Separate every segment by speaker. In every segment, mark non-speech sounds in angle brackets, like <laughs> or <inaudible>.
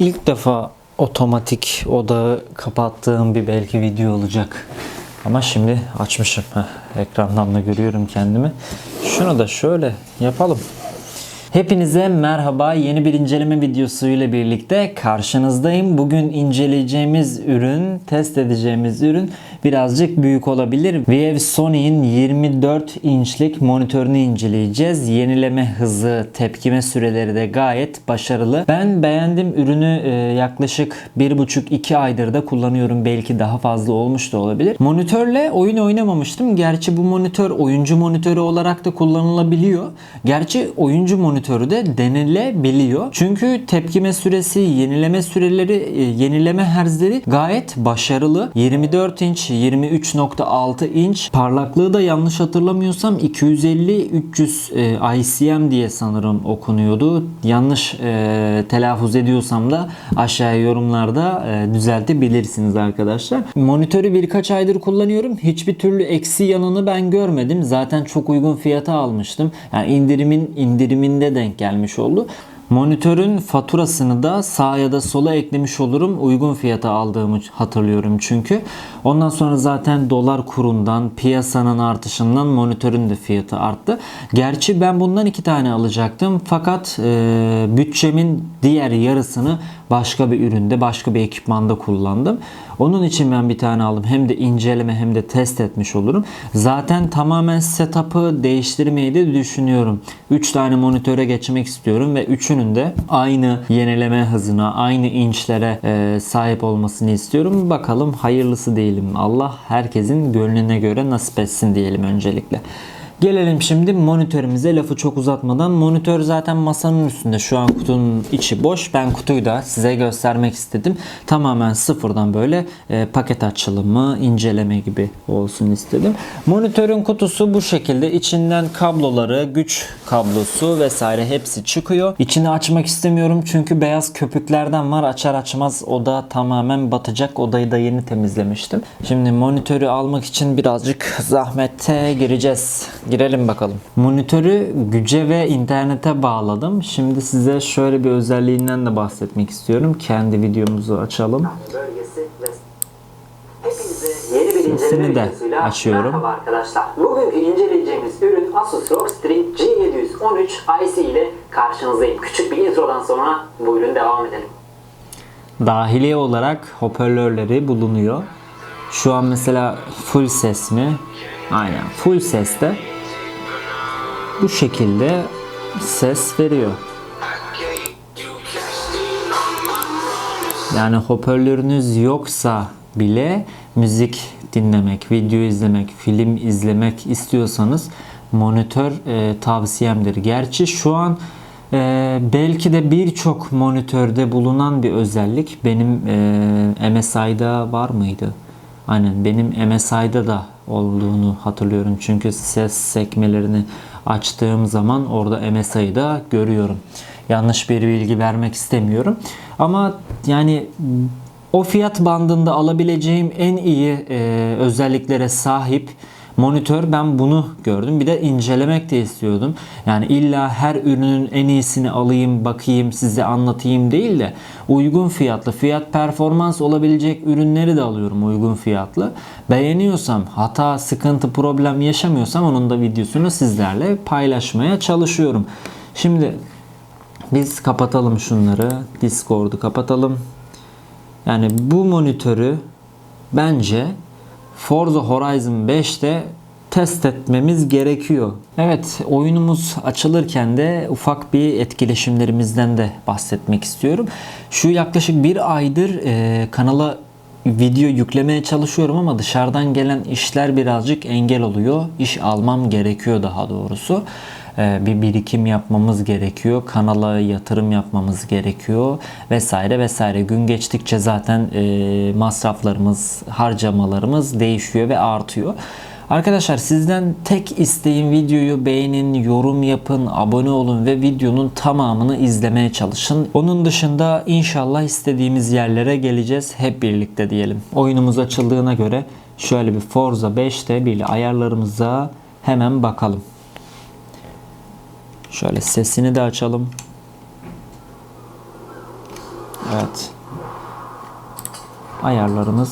Speaker 1: ilk defa otomatik odağı kapattığım bir belki video olacak. Ama şimdi açmışım. Heh, ekrandan da görüyorum kendimi. Şunu da şöyle yapalım. Hepinize merhaba. Yeni bir inceleme videosu ile birlikte karşınızdayım. Bugün inceleyeceğimiz ürün, test edeceğimiz ürün birazcık büyük olabilir. VF Sony'in 24 inçlik monitörünü inceleyeceğiz. Yenileme hızı, tepkime süreleri de gayet başarılı. Ben beğendim ürünü e, yaklaşık 1,5-2 aydır da kullanıyorum. Belki daha fazla olmuş da olabilir. Monitörle oyun oynamamıştım. Gerçi bu monitör oyuncu monitörü olarak da kullanılabiliyor. Gerçi oyuncu monitörü de denilebiliyor. Çünkü tepkime süresi, yenileme süreleri, e, yenileme herzleri gayet başarılı. 24 inç, 23.6 inç. Parlaklığı da yanlış hatırlamıyorsam 250-300 e, ICM diye sanırım okunuyordu. Yanlış e, telaffuz ediyorsam da aşağıya yorumlarda e, düzeltebilirsiniz arkadaşlar. Monitörü birkaç aydır kullanıyorum. Hiçbir türlü eksi yanını ben görmedim. Zaten çok uygun fiyata almıştım. Yani indirimin indiriminde denk gelmiş oldu. Monitörün faturasını da sağa ya da sola eklemiş olurum. Uygun fiyata aldığımı hatırlıyorum çünkü. Ondan sonra zaten dolar kurundan, piyasanın artışından monitörün de fiyatı arttı. Gerçi ben bundan iki tane alacaktım. Fakat e, bütçemin diğer yarısını başka bir üründe, başka bir ekipmanda kullandım. Onun için ben bir tane aldım. Hem de inceleme hem de test etmiş olurum. Zaten tamamen setup'ı değiştirmeyi de düşünüyorum. 3 tane monitöre geçmek istiyorum ve üçünün de aynı yenileme hızına, aynı inçlere e, sahip olmasını istiyorum. Bakalım hayırlısı diyelim. Allah herkesin gönlüne göre nasip etsin diyelim öncelikle. Gelelim şimdi monitörümüze lafı çok uzatmadan. Monitör zaten masanın üstünde. Şu an kutunun içi boş. Ben kutuyu da size göstermek istedim. Tamamen sıfırdan böyle e, paket açılımı, inceleme gibi olsun istedim. Monitörün kutusu bu şekilde. İçinden kabloları, güç kablosu vesaire hepsi çıkıyor. İçini açmak istemiyorum çünkü beyaz köpüklerden var. Açar açmaz oda tamamen batacak. Odayı da yeni temizlemiştim. Şimdi monitörü almak için birazcık <laughs> zahmete gireceğiz. Girelim bakalım. Monitörü güce ve internete bağladım. Şimdi size şöyle bir özelliğinden de bahsetmek istiyorum. Kendi videomuzu açalım.
Speaker 2: bölgesi ve Hepinize yeni bir
Speaker 1: Sesini de açıyorum.
Speaker 2: Merhaba arkadaşlar. Bugünkü inceleyeceğimiz ürün Asus ROG Strix G713 IC ile karşınızdayım. Küçük bir introdan sonra buyurun devam edelim.
Speaker 1: Dahiliye olarak hoparlörleri bulunuyor. Şu an mesela full ses mi? Aynen full seste bu şekilde ses veriyor. Yani hoparlörünüz yoksa bile müzik dinlemek, video izlemek, film izlemek istiyorsanız monitör e, tavsiyemdir. Gerçi şu an e, belki de birçok monitörde bulunan bir özellik benim e, MSI'da var mıydı? Aynen benim MSI'da da olduğunu hatırlıyorum. Çünkü ses sekmelerini açtığım zaman orada MSI'yi da görüyorum. Yanlış bir bilgi vermek istemiyorum. Ama yani o fiyat bandında alabileceğim en iyi e, özelliklere sahip monitör ben bunu gördüm. Bir de incelemek de istiyordum. Yani illa her ürünün en iyisini alayım, bakayım, size anlatayım değil de uygun fiyatlı, fiyat performans olabilecek ürünleri de alıyorum uygun fiyatlı. Beğeniyorsam, hata, sıkıntı, problem yaşamıyorsam onun da videosunu sizlerle paylaşmaya çalışıyorum. Şimdi biz kapatalım şunları. Discord'u kapatalım. Yani bu monitörü bence Forza Horizon 5'te test etmemiz gerekiyor. Evet oyunumuz açılırken de ufak bir etkileşimlerimizden de bahsetmek istiyorum. Şu yaklaşık bir aydır e, kanala video yüklemeye çalışıyorum ama dışarıdan gelen işler birazcık engel oluyor. İş almam gerekiyor daha doğrusu. Ee, bir birikim yapmamız gerekiyor. Kanala yatırım yapmamız gerekiyor vesaire vesaire. Gün geçtikçe zaten e, masraflarımız, harcamalarımız değişiyor ve artıyor. Arkadaşlar sizden tek isteğim videoyu beğenin, yorum yapın, abone olun ve videonun tamamını izlemeye çalışın. Onun dışında inşallah istediğimiz yerlere geleceğiz hep birlikte diyelim. Oyunumuz açıldığına göre şöyle bir Forza 5'te bir ayarlarımıza hemen bakalım. Şöyle sesini de açalım. Evet. Ayarlarımız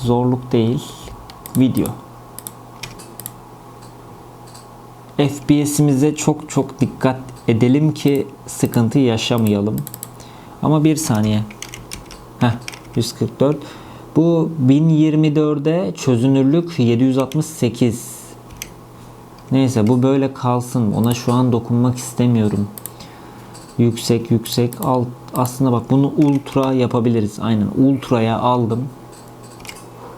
Speaker 1: zorluk değil. Video. FPS'imize çok çok dikkat edelim ki sıkıntı yaşamayalım. Ama bir saniye. Heh, 144. Bu 1024'e çözünürlük 768. Neyse bu böyle kalsın. Ona şu an dokunmak istemiyorum. Yüksek yüksek alt. Aslında bak bunu ultra yapabiliriz. Aynen ultraya aldım.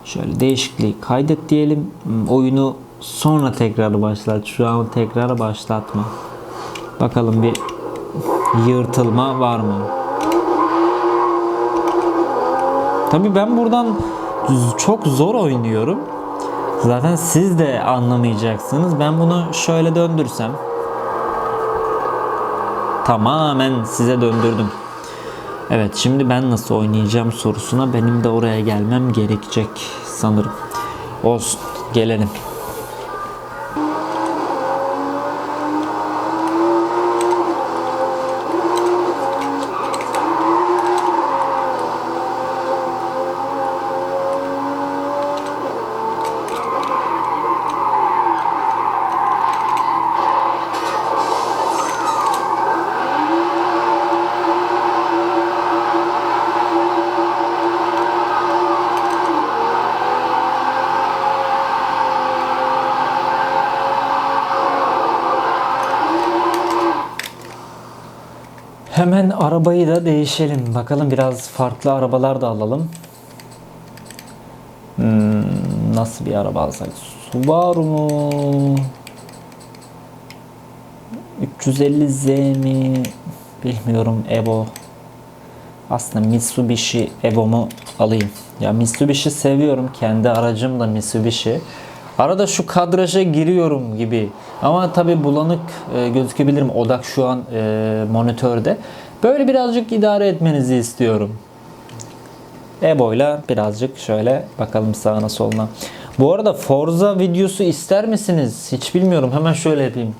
Speaker 1: Şöyle değişikliği kaydet diyelim. Hmm, Oyunu sonra tekrar başlat. Şu an tekrar başlatma. Bakalım bir yırtılma var mı? Tabii ben buradan çok zor oynuyorum. Zaten siz de anlamayacaksınız. Ben bunu şöyle döndürsem tamamen size döndürdüm. Evet şimdi ben nasıl oynayacağım sorusuna benim de oraya gelmem gerekecek sanırım. Olsun gelelim. Arabayı da değişelim. Bakalım biraz farklı arabalar da alalım. Hmm, nasıl bir araba alsak? Subaru mu? 350Z mi? Bilmiyorum. Evo. Aslında Mitsubishi Evo mu alayım? Ya Mitsubishi seviyorum. Kendi aracım da Mitsubishi. Arada şu kadraja giriyorum gibi. Ama tabi bulanık e, gözükebilirim. Odak şu an e, monitörde. Böyle birazcık idare etmenizi istiyorum. Ebo'yla birazcık şöyle bakalım sağına soluna. Bu arada Forza videosu ister misiniz? Hiç bilmiyorum. Hemen şöyle yapayım.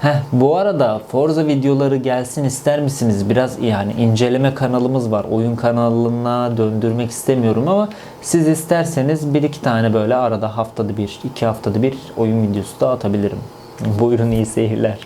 Speaker 1: Heh, bu arada Forza videoları gelsin ister misiniz? Biraz yani inceleme kanalımız var. Oyun kanalına döndürmek istemiyorum ama siz isterseniz bir iki tane böyle arada haftada bir, iki haftada bir oyun videosu da atabilirim. Buyurun iyi seyirler.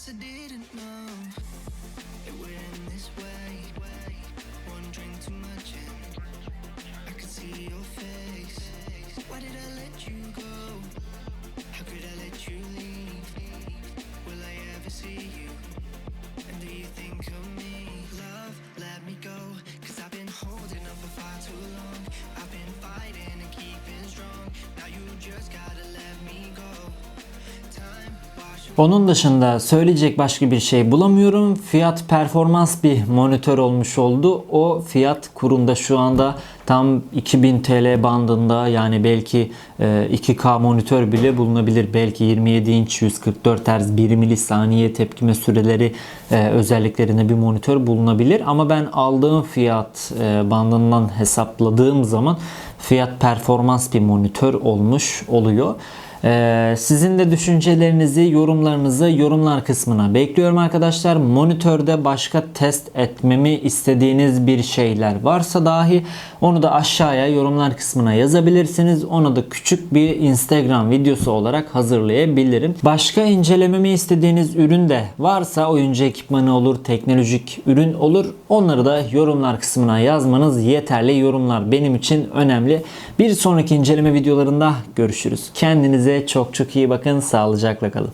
Speaker 3: Guess I didn't know it end this way. One drink too much and I could see your face. Why did I let you go? How could I let you leave? Will I ever see you? And do you think of me? Love, let me go. Cause I've been holding up for far too long. I've been fighting and keeping strong. Now you just gotta
Speaker 1: Onun dışında söyleyecek başka bir şey bulamıyorum. Fiyat performans bir monitör olmuş oldu. O fiyat kurunda şu anda tam 2000 TL bandında yani belki e, 2K monitör bile bulunabilir. Belki 27 inç 144 Hz 1 milisaniye tepkime süreleri e, özelliklerinde bir monitör bulunabilir. Ama ben aldığım fiyat e, bandından hesapladığım zaman fiyat performans bir monitör olmuş oluyor. Ee, sizin de düşüncelerinizi, yorumlarınızı yorumlar kısmına bekliyorum arkadaşlar. Monitörde başka test etmemi istediğiniz bir şeyler varsa dahi onu da aşağıya yorumlar kısmına yazabilirsiniz. Onu da küçük bir Instagram videosu olarak hazırlayabilirim. Başka incelememi istediğiniz ürün de varsa oyuncu ekipmanı olur, teknolojik ürün olur. Onları da yorumlar kısmına yazmanız yeterli. Yorumlar benim için önemli. Bir sonraki inceleme videolarında görüşürüz. Kendinize çok çok iyi bakın. Sağlıcakla kalın.